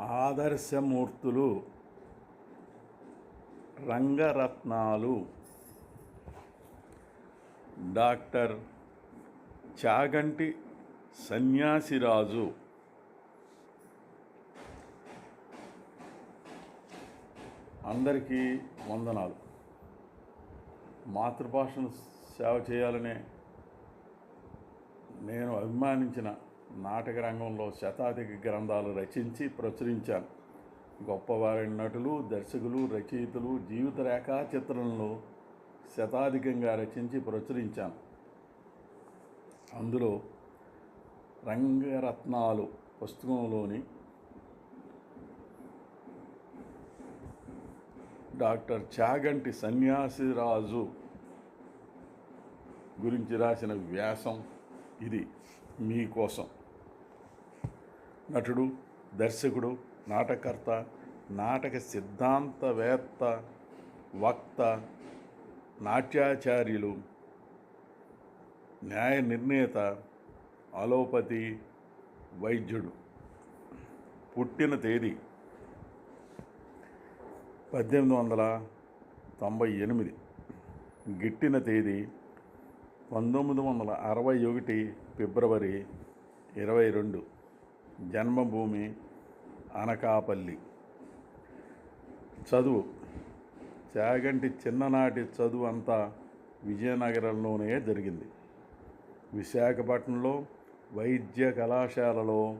ఆదర్శమూర్తులు రంగరత్నాలు. డాక్టర్ చాగంటి సన్యాసిరాజు. అందరికీ వందనాలు. మాతృభాషను సేవ చేయాలనే నేను అభిమానించిన నాటక రంగంలో శతాధిక గ్రంథాలు రచించి ప్రచురించాను. గొప్పవారి నటులు దర్శకులు రచయితలు జీవిత రేఖా చిత్రంలో శతాధికంగా రచించి ప్రచురించాను. అందులో రంగరత్నాలు పుస్తకంలోని డాక్టర్ చాగంటి సన్యాసిరాజు గురించి రాసిన వ్యాసం ఇది మీకోసం. నటుడు దర్శకుడు నాటకర్త నాటక సిద్ధాంతవేత్త వక్త నాట్యాచార్యులు న్యాయ నిర్ణేత అలోపతి వైద్యుడు. పుట్టిన తేదీ పద్దెనిమిది వందల తొంభై ఎనిమిది. గిట్టిన తేదీ పంతొమ్మిది వందల అరవై ఒకటి ఫిబ్రవరి ఇరవై రెండు. జన్మభూమి అనకాపల్లి. చదువు. చాగంటి చిన్ననాటి చదువు అంతా విజయనగరంలోనే జరిగింది. విశాఖపట్నంలో వైద్య కళాశాలలో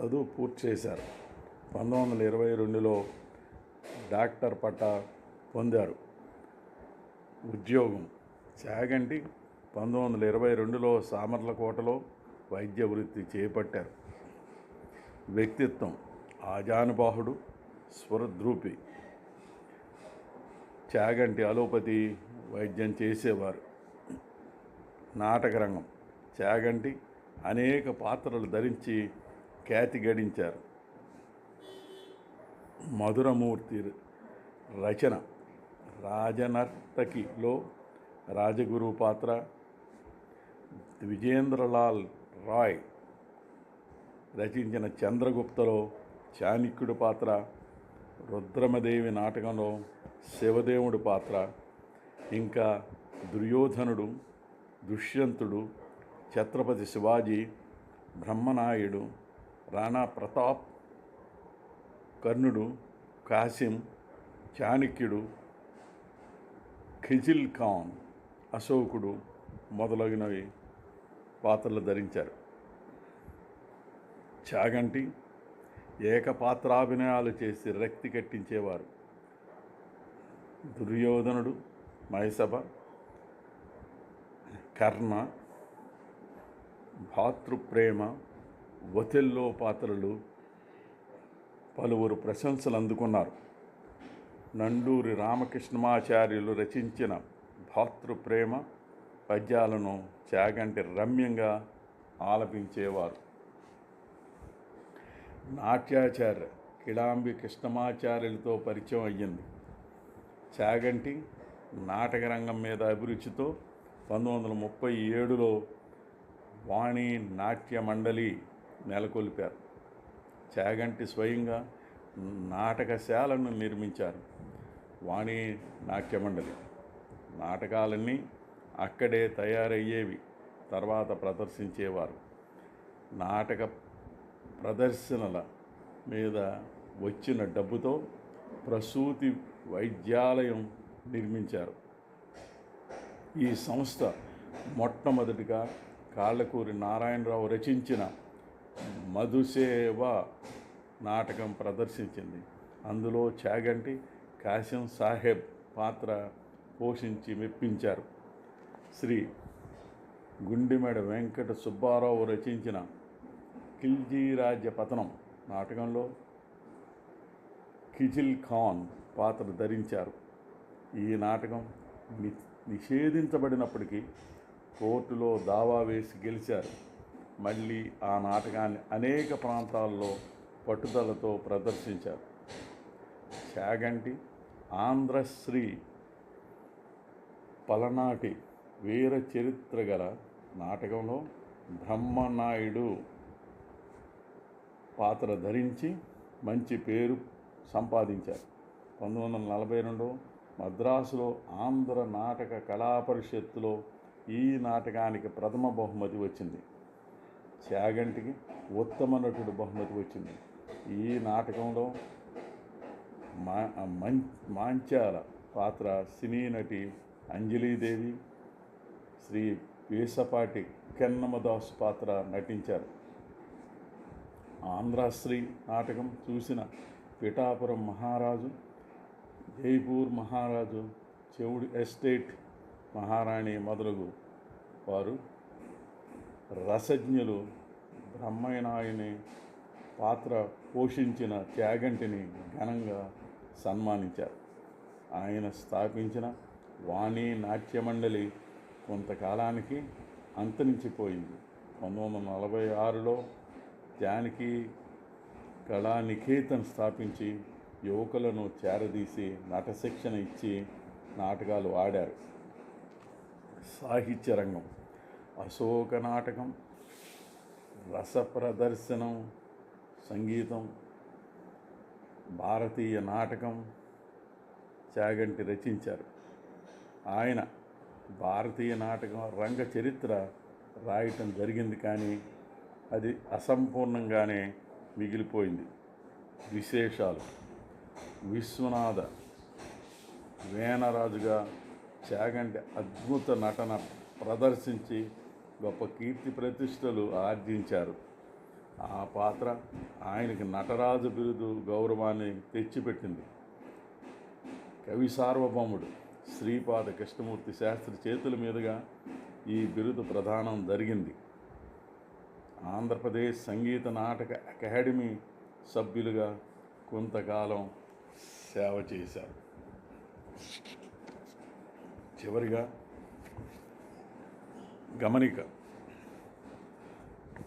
చదువు పూర్తి చేశారు. పంతొమ్మిది వందల ఇరవై రెండులో డాక్టర్ పట్టా పొందారు. ఉద్యోగం. చాగంటి పంతొమ్మిది వందల ఇరవై రెండులో సామర్లకోటలో వైద్య వృత్తి చేపట్టారు. వ్యక్తిత్వం ఆజానుబాహుడు స్వరద్రూపి చాగంటి అలోపతి వైద్యం చేసేవారు. నాటకరంగం చాగంటి అనేక పాత్రలు ధరించి ఖ్యాతి గడించారు. మధురమూర్తి రచన రాజనర్తకిలో రాజగురు పాత్ర విజేంద్రలాల్ రాయ్ రచించిన చంద్రగుప్తలో చాణిక్యుడు పాత్ర రుద్రమదేవి నాటకంలో శివదేవుడి పాత్ర ఇంకా దుర్యోధనుడు దుష్యంతుడు ఛత్రపతి శివాజీ బ్రహ్మనాయుడు రాణా ప్రతాప్ కర్ణుడు కాసిం చాణక్యుడు ఖిజిల్ ఖాన్ అశోకుడు మొదలగునవి పాత్రలు ధరించారు. చాగంటి ఏకపాత్రాభినయాలు చేసి రక్తి కట్టించేవారు. దుర్యోధనుడు మహిసభ కర్ణ భాతృప్రేమ ఒథెల్లో పాత్రలు పలువురు ప్రశంసలు అందుకున్నారు. నండూరి రామకృష్ణమాచార్యులు రచించిన భాతృప్రేమ పద్యాలను చాగంటి రమ్యంగా ఆలపించేవారు. నాట్యాచార్య కిడాంబి కృష్ణమాచార్యులతో పరిచయం అయ్యింది. చాగంటి నాటక రంగం మీద అభిరుచితో పంతొమ్మిది వందల ముప్పై ఏడులో వాణి నాట్య మండలి నెలకొల్పారు. చాగంటి స్వయంగా నాటకశాలను నిర్మించారు వాణి నాట్య మండలి. నాటకాలన్నీ అక్కడే తయారయ్యేవి తర్వాత ప్రదర్శించేవారు. నాటక ప్రదర్శనల మీద వచ్చిన డబ్బుతో ప్రసూతి వైద్యాలయం నిర్మించారు. ఈ సంస్థ మొట్టమొదటిగా కాళ్ళకూరి నారాయణరావు రచించిన మధుసేవ నాటకం ప్రదర్శించింది. అందులో చాగంటి కాసిం సాహెబ్ పాత్ర పోషించి మెప్పించారు. శ్రీ గుండిమెడ వెంకట సుబ్బారావు రచించిన ఖిల్జీ రాజ్య పతనం నాటకంలో ఖిజిల్ ఖాన్ పాత్ర ధరించారు. ఈ నాటకం ని నిషేధించబడినప్పటికీ కోర్టులో దావా వేసి గెలిచారు. మళ్ళీ ఆ నాటకాన్ని అనేక ప్రాంతాల్లో పట్టుదలతో ప్రదర్శించారు. చాగంటి ఆంధ్రశ్రీ పలనాటి వీర చరిత్ర గల నాటకంలో బ్రహ్మనాయుడు పాత్ర ధరించి మంచి పేరు సంపాదించారు. పంతొమ్మిది వందల నలభై రెండు మద్రాసులో ఆంధ్ర నాటక కళాపరిషత్తులో ఈ నాటకానికి ప్రథమ బహుమతి వచ్చింది. చాగంటికి ఉత్తమ నటుడు బహుమతి వచ్చింది. ఈ నాటకంలో మా మం మాంచాల పాత్ర సినీ నటి అంజలీదేవి శ్రీ వేసపాటి కెన్నమదాస్ పాత్ర నటించారు. ఆంధ్రాశ్రీ నాటకం చూసిన పిఠాపురం మహారాజు జైపూర్ మహారాజు చెవుడు ఎస్టేట్ మహారాణి మొదలగు వారు రసజ్ఞులు బ్రహ్మనాయుని పాత్ర పోషించిన త్యాగంటిని ఘనంగా సన్మానించారు. ఆయన స్థాపించిన వాణి నాట్యమండలి కొంతకాలానికి అంతరించిపోయింది. పంతొమ్మిది వందల నలభై ఆరులో జానకి కళానికేతన్ స్థాపించి యువకులను చేరదీసి నటశిక్షణ ఇచ్చి నాటకాలు ఆడారు. సాహిత్య రంగం అశోక నాటకం రస ప్రదర్శనం సంగీతం భారతీయ నాటకం చాగంటి రచించారు. ఆయన భారతీయ నాటకం రంగ చరిత్ర రాయటం జరిగింది కానీ అది అసంపూర్ణంగానే మిగిలిపోయింది. విశేషాలు. విశ్వనాథ వేనరాజుగా చాగంటి అద్భుత నటన ప్రదర్శించి గొప్ప కీర్తి ప్రతిష్టలు ఆర్జించారు. ఆ పాత్ర ఆయనకి నటరాజు బిరుదు గౌరవాన్ని తెచ్చిపెట్టింది. కవి సార్వభౌముడు శ్రీపాద కృష్ణమూర్తి శాస్త్రి చేతుల మీదుగా ఈ బిరుదు ప్రదానం జరిగింది. ఆంధ్రప్రదేశ్ సంగీత నాటక అకాడమీ సభ్యులుగా కొంతకాలం సేవ చేశారు. చివరిగా గమనిక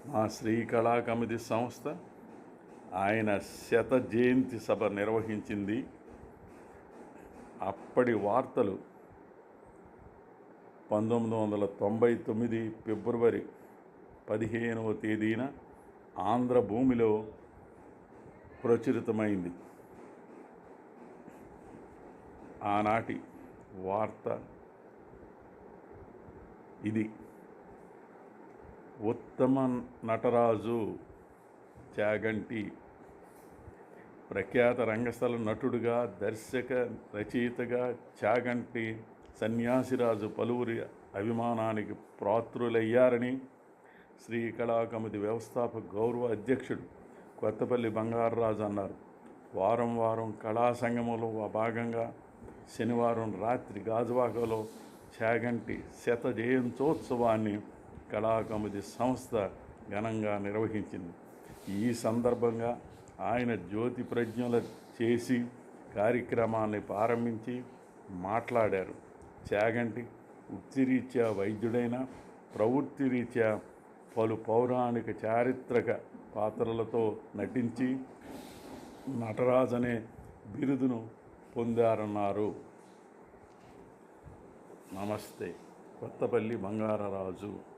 మా శ్రీ కళా కమిటీ సంస్థ ఆయన శత జయంతి సభ నిర్వహించింది. అప్పటి వార్తలు పంతొమ్మిది వందల తొంభై తొమ్మిది ఫిబ్రవరి పదిహేనవ తేదీన ఆంధ్ర భూమిలో ప్రచురితమైంది. ఆనాటి వార్త ఇది. ఉత్తమ నటరాజు చాగంటి ప్రఖ్యాత రంగస్థల నటుడుగా దర్శక రచయితగా చాగంటి సన్యాసిరాజు పలువురి అభిమానానికి పాత్రులయ్యారని శ్రీ కళాకమితి వ్యవస్థాపక గౌరవ అధ్యక్షుడు కొత్తపల్లి బంగారరాజు అన్నారు. వారం వారం కళా సంగమంలో భాగంగా శనివారం రాత్రి గాజువాకలో చాగంటి శత జయంతోత్సవాన్ని కళాకమితి సంస్థ ఘనంగా నిర్వహించింది. ఈ సందర్భంగా ఆయన జ్యోతి ప్రజ్ఞల చేసి కార్యక్రమాన్ని ప్రారంభించి మాట్లాడారు. చాగంటి వృత్తిరీత్యా వైద్యుడైన ప్రవృత్తి రీత్యా పలు పౌరాణిక చారిత్రక పాత్రలతో నటించి నటరాజ్ అనే బిరుదును పొందారన్నారు. నమస్తే కొత్తపల్లి బంగారరాజు.